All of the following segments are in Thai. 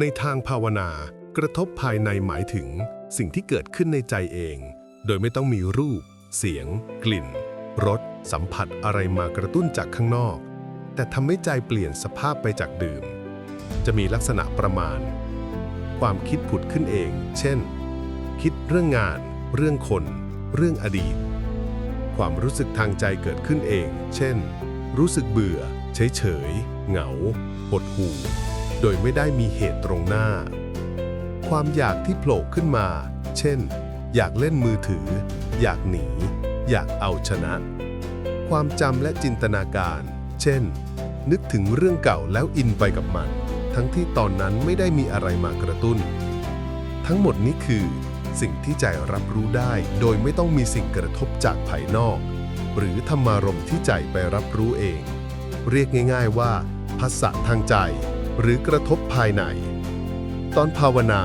ในทางภาวนากระทบภายในหมายถึง สิ่งที่เกิดขึ้นในใจเอง โดยไม่ต้องมีรูป เสียง กลิ่นรสสัมผัสอะไรมากระตุ้นจากข้างนอก แต่ทำให้ใจเปลี่ยนสภาพไปจากดื่ม จะมีลักษณะประมาณ ความคิดผุดขึ้นเอง เช่น คิดเรื่องงาน เรื่องคน เรื่องอดีต ความรู้สึกทางใจเกิดขึ้นเอง เช่น รู้สึกเบื่อ เฉยเฉยเหงาหดหู่ โดยไม่ได้มีเหตุตรงหน้า ความอยากที่โผล่ขึ้นมา เช่น อยากเล่นมือถือ อยากหนี อยากเอาชนะ ความจำและจินตนาการ เช่น นึกถึงเรื่องเก่าแล้วอินไปกับมัน ทั้งที่ตอนนั้นไม่ได้มีอะไรมากระตุ้น ทั้งหมดนี้คือสิ่งที่ใจรับรู้ได้โดยไม่ต้องมีสิ่งกระทบจากภายนอก หรือธรรมารมที่ใจไปรับรู้เอง เรียกง่าย ๆว่าภาษะทางใจ หรือกระทบภายใน ตอนภาวนา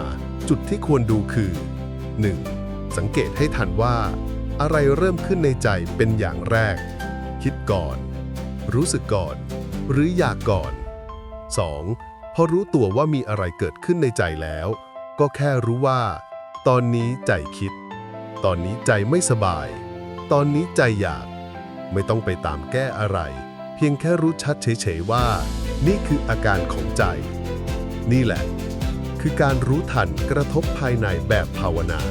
จุดที่ควรดูคือ 1. สังเกตให้ทันว่า อะไรเริ่มขึ้นในใจเป็นอย่างแรก คิดก่อน รู้สึกก่อน หรืออยากก่อน 2. พอรู้ตัวว่ามีอะไรเกิดขึ้นในใจแล้ว ก็แค่รู้ว่า ตอนนี้ใจคิด ตอนนี้ใจไม่สบาย ตอนนี้ใจอยาก ไม่ต้องไปตามแก้อะไร เพียงแค่รู้ชัดเฉยๆว่า นี่คืออาการของใจ นี่แหละ คือการรู้ทันกระทบภายในแบบภาวนา